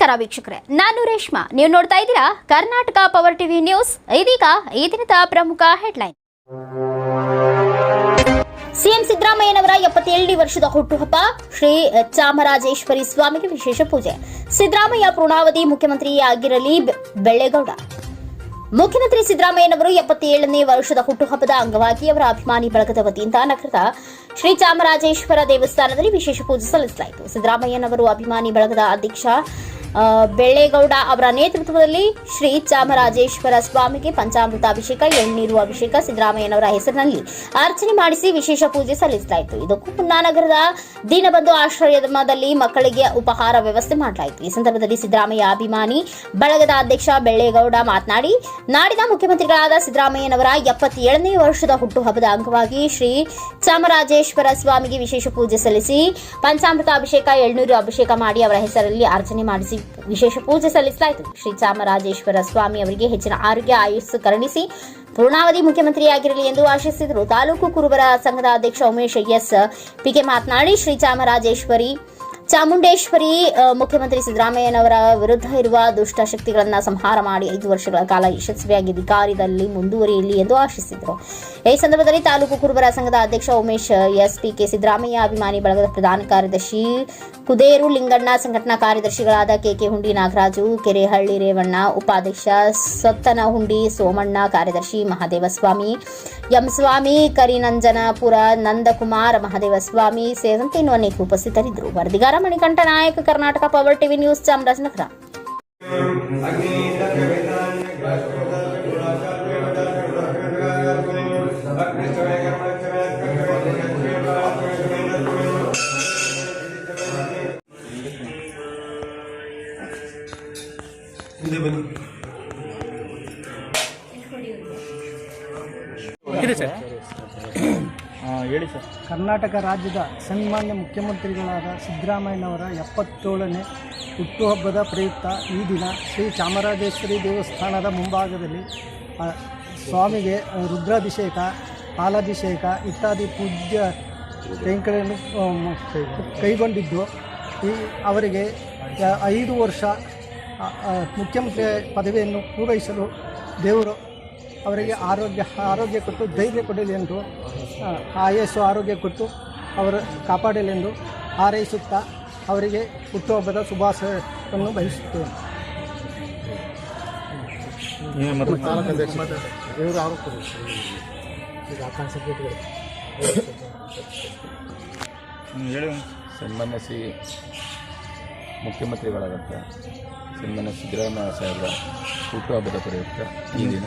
ನಮಸ್ಕಾರ ವೀಕ್ಷಕರೇ, ನಾನು ರೇಷ್ಮಾ. ನೀವು ನೋಡ್ತಾ ಇದ್ದೀರಾ ಕರ್ನಾಟಕ ಪವರ್ ಟಿವಿ ನ್ಯೂಸ್ ಇದೀಗ ಈ ದಿನದ ಪ್ರಮುಖ ಹೆಡ್ಲೈನ್ ಸಿಎಂ ಸಿದ್ದರಾಮಯ್ಯನವರ ಎಪ್ಪತ್ತೇಳನೇ ವರ್ಷದ ಹುಟ್ಟುಹಬ್ಬ ಶ್ರೀ ಚಾಮರಾಜೇಶ್ವರಿ ಸ್ವಾಮಿಗೆ ವಿಶೇಷ ಪೂಜೆ. ಸಿದ್ದರಾಮಯ್ಯ ಪೂರ್ಣಾವಧಿ ಮುಖ್ಯಮಂತ್ರಿಯಾಗಿರಲಿ ಬೆಳ್ಳೇಗೌಡ. ಮುಖ್ಯಮಂತ್ರಿ ಸಿದ್ದರಾಮಯ್ಯನವರು ಎಪ್ಪತ್ತೇಳನೇ ವರ್ಷದ ಹುಟ್ಟುಹಬ್ಬದ ಅಂಗವಾಗಿ ಅವರ ಅಭಿಮಾನಿ ಬಳಗದ ವತಿಯಿಂದ ನಗರದ ಶ್ರೀ ಚಾಮರಾಜೇಶ್ವರ ದೇವಸ್ಥಾನದಲ್ಲಿ ವಿಶೇಷ ಪೂಜೆ ಸಲ್ಲಿಸಲಾಯಿತು. ಸಿದ್ದರಾಮಯ್ಯನವರು ಅಭಿಮಾನಿ ಬಳಗದ ಅಧ್ಯಕ್ಷ ಬೆಳ್ಳೇಗೌಡ ಅವರ ನೇತೃತ್ವದಲ್ಲಿ ಶ್ರೀ ಚಾಮರಾಜೇಶ್ವರ ಸ್ವಾಮಿಗೆ ಪಂಚಾಮೃತ ಅಭಿಷೇಕ, ಎಳ್ನೀರು ಅಭಿಷೇಕ, ಸಿದ್ದರಾಮಯ್ಯನವರ ಹೆಸರಿನಲ್ಲಿ ಅರ್ಚನೆ ಮಾಡಿಸಿ ವಿಶೇಷ ಪೂಜೆ ಸಲ್ಲಿಸಲಾಯಿತು. ಇದಕ್ಕೂ ಮುನ್ನ ನಗರದ ದೀನಬಂಧು ಆಶ್ರಯದಲ್ಲಿ ಮಕ್ಕಳಿಗೆ ಉಪಹಾರ ವ್ಯವಸ್ಥೆ ಮಾಡಲಾಯಿತು. ಈ ಸಂದರ್ಭದಲ್ಲಿ ಸಿದ್ದರಾಮಯ್ಯ ಅಭಿಮಾನಿ, ಬಳಗದ ಅಧ್ಯಕ್ಷ ಬೆಳ್ಳೇಗೌಡ ಮಾತನಾಡಿ, ನಾಡಿನ ಮುಖ್ಯಮಂತ್ರಿಗಳಾದ ಸಿದ್ದರಾಮಯ್ಯನವರ ಎಪ್ಪತ್ತೇಳನೇ ವರ್ಷದ ಹುಟ್ಟುಹಬ್ಬದ ಅಂಗವಾಗಿ ಶ್ರೀ ಚಾಮರಾಜೇಶ್ವರ ಸ್ವಾಮಿಗೆ ವಿಶೇಷ ಪೂಜೆ ಸಲ್ಲಿಸಿ, ಪಂಚಾಮೃತ ಅಭಿಷೇಕ, ಎಳ್ನೂರು ಅಭಿಷೇಕ ಮಾಡಿ ಅವರ ಹೆಸರಲ್ಲಿ ಅರ್ಚನೆ ಮಾಡಿಸಿ ವಿಶೇಷ ಪೂಜೆ ಸಲ್ಲಿಸಲಾಯಿತು. ಶ್ರೀ ಚಾಮರಾಜೇಶ್ವರ ಸ್ವಾಮಿ ಅವರಿಗೆ ಹೆಚ್ಚಿನ ಆರೋಗ್ಯ ಆಯುಸ್ಸು ಕರುಣಿಸಿ ಪೂರ್ಣಾವಧಿ ಮುಖ್ಯಮಂತ್ರಿಯಾಗಿರಲಿ ಎಂದು ಆಶಿಸಿದರು. ತಾಲೂಕು ಕುರುಬರ ಸಂಘದ ಅಧ್ಯಕ್ಷ ಉಮೇಶ್ ಎಸ್ ಪಿಕೆ ಮಾತನಾಡಿ, ಶ್ರೀ ಚಾಮರಾಜೇಶ್ವರಿ, ಚಾಮುಂಡೇಶ್ವರಿ ಮುಖ್ಯಮಂತ್ರಿ ಸಿದ್ದರಾಮಯ್ಯನವರ ವಿರುದ್ಧ ಇರುವ ದುಷ್ಟ ಶಕ್ತಿಗಳನ್ನು ಸಂಹಾರ ಮಾಡಿ ಐದು ವರ್ಷಗಳ ಕಾಲ ಯಶಸ್ವಿಯಾಗಿ ಅಧಿಕಾರದಲ್ಲಿ ಮುಂದುವರಿಯಲಿ ಎಂದು ಆಶಿಸಿದರು. ಈ ಸಂದರ್ಭದಲ್ಲಿ ತಾಲೂಕು ಕುರುಬರ ಸಂಘದ ಅಧ್ಯಕ್ಷ ಉಮೇಶ್ ಎಸ್ ಪಿಕೆ ಸಿದ್ದರಾಮಯ್ಯ, ಅಭಿಮಾನಿ ಬಳಗದ ಪ್ರಧಾನ ಕಾರ್ಯದರ್ಶಿ ಕುದೇರು ಲಿಂಗಣ್ಣ ಸಂಘಟನಾ ಕಾರ್ಯದರ್ಶಿಗಳಾದ ಕೆಕೆ ಹುಂಡಿ ನಾಗರಾಜು, ಕೆರೆಹಳ್ಳಿ ರೇವಣ್ಣ, ಉಪಾಧ್ಯಕ್ಷ ಸೊತ್ತನಹುಂಡಿ ಸೋಮಣ್ಣ, ಕಾರ್ಯದರ್ಶಿ ಮಹಾದೇವಸ್ವಾಮಿ, ಎಂ ಸ್ವಾಮಿ ಕರಿನಂಜನಪುರ ನಂದಕುಮಾರ್ ಮಹಾದೇವಸ್ವಾಮಿ ಸೇರಿದಂತೆ ಇನ್ನೂ ಅನೇಕ ಉಪಸ್ಥಿತರಿದ್ದರು. ವರದಿಗಾರ Manikantha Nayak, Karnataka power TV news Chamarajanagar. ಹಿಂದೆ ಬನ್ನಿ ಇದೆ ಸರ್ ಹೇಳಿ ಸರ್. ಕರ್ನಾಟಕ ರಾಜ್ಯದ ಸನ್ಮಾನ್ಯ ಮುಖ್ಯಮಂತ್ರಿಗಳಾದ ಸಿದ್ದರಾಮಯ್ಯನವರ ಎಪ್ಪತ್ತೇಳನೇ ಹುಟ್ಟುಹಬ್ಬದ ಪ್ರಯುಕ್ತ ಈ ದಿನ ಶ್ರೀ ಚಾಮರಾಜೇಶ್ವರಿ ದೇವಸ್ಥಾನದ ಮುಂಭಾಗದಲ್ಲಿ ಸ್ವಾಮಿಗೆ ರುದ್ರಾಭಿಷೇಕ ಹಾಲಾಭಿಷೇಕ ಇತ್ಯಾದಿ ಪೂಜ್ಯ ಆ, ಕೈಗೊಂಡಿದ್ದು. ಈ ಅವರಿಗೆ ಐದು ವರ್ಷ ಮುಖ್ಯಮಂತ್ರಿ ಪದವಿಯನ್ನು ಪೂರೈಸಲು ದೇವರು ಅವರಿಗೆ ಆರೋಗ್ಯ ಆರೋಗ್ಯ ಕೊಟ್ಟು ಧೈರ್ಯ ಕೊಡಲಿ ಎಂದು ಆಯಸ್ಸು ಆರೋಗ್ಯ ಕೊಟ್ಟು ಅವರು ಕಾಪಾಡಲಿ ಎಂದು ಹಾರೈಸುತ್ತಾ ಅವರಿಗೆ ಹುಟ್ಟುಹಬ್ಬದ ಶುಭಾಶಯವನ್ನು ಹೇಳಿ. ಸನ್ಮಾನ್ಯ ಶ್ರೀ ಮುಖ್ಯಮಂತ್ರಿಗಳಾದಂಥ ಸನ್ಮಾನ್ಯ ಸಿದ್ದರಾಮಯ್ಯ ಸಾಹೇಬರ ಹುಟ್ಟುಹಬ್ಬದ ಪ್ರಯುಕ್ತ ಈ ದಿನ.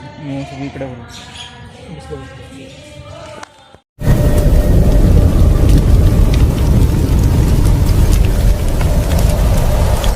ಕಡೆ